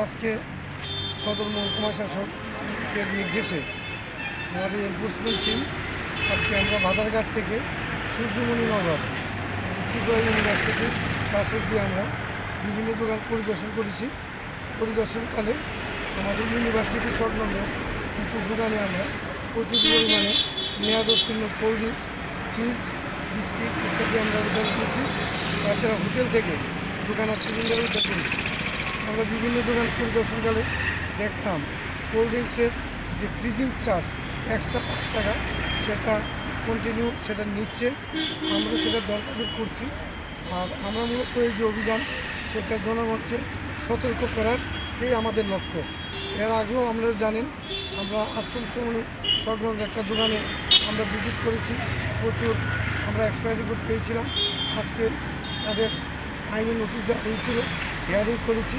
আজকে সদর মহকুমা শাসকের নির্দেশে আমাদের এনফোর্সমেন্ট টিম আজকে আমরা বাজারঘাট থেকে সূর্যমণি নগর, ত্রিপুরা ইউনিভার্সিটি কাছের দিয়ে আমরা বিভিন্ন দোকান পরিদর্শন করেছি। পরিদর্শনকালে আমাদের ইউনিভার্সিটি সংলগ্ন কিছু দোকানে আমরা প্রচুর পরিমাণে মেয়াদোত্তীর্ণ কোল্ড ড্রিঙ্কস চিপস, বিস্কিট ইত্যাদি আমরা উদ্ধার করেছি। তাছাড়া হোটেল থেকে দোকানের সিলিন্ডার উদ্ধার করেছি। আমরা বিভিন্ন দোকান পরিদর্শনকালে দেখতাম কোল্ড ড্রিঙ্কসের যে ফ্রিজিং চার্জ এক্সট্রা পাঁচ টাকা, সেটা কন্টিনিউ সেটা নিচ্ছে। আমরা সেটা দরকার করছি। আর আমরা মূলত এই যে অভিযান, সেটা জনগণকে সতর্ক করার এই আমাদের লক্ষ্য। এর আগেও আপনারা জানেন, আমরা আশ্রম শ্রমণী সংক্রান্ত একটা দোকানে আমরা ভিজিট করেছি। প্রচুর আমরা এক্সপায়ারি রিপোর্ট পেয়েছিলাম। আজকে তাদের আইনি নোটিশ দেওয়া হয়েছিল। হিয়ারিং করেছি।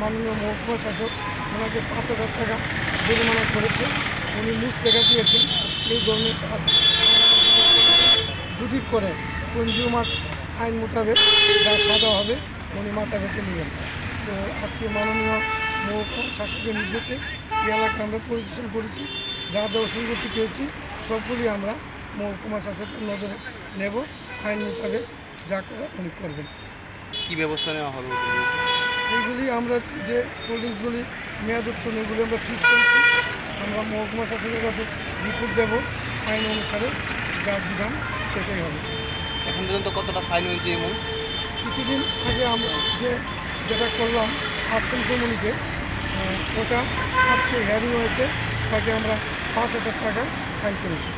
মাননীয় মহকুমা শাসক ওনাকে পাঁচ হাজার টাকা জরিমানা করেছে। উনি মুখ দেখা দিয়েছেন, এই ধরনের যদি করে কনজিউমার আইন মোতাবেক যা সাজা হবে, উনি মাথা বেঁচে নেবেন। তো আজকে মাননীয় মহকুমা শাসকের নির্দেশে এই এলাকা আমরা পরিদর্শন করেছি, যা যা অসঙ্গতি পেয়েছি, সবগুলি আমরা মহকুমা শাসকের নজরে নেব। আইন মোতাবেক যা করা উনি করবেন। কি ব্যবস্থা নেওয়া হবে এইগুলি আমরা যে কোল্ড ড্রিঙ্কসগুলি মেয়াদ উত্তোলন এগুলি আমরা ফ্রিজ করেছি। আমরা মহকুমা শাসকের কাছে রিপোর্ট দেব আইন অনুসারে যা বিধান সেটাই হবে। এখন পর্যন্ত কতটা ফাইন হয়েছে এমন কিছুদিন আগে আমরা যে যেটা করলাম আশ্রম কমিউনিকে ওটা আজকে হিয়ারিং হয়েছে তাকে আমরা পাঁচ হাজার টাকা ফাইন করেছি।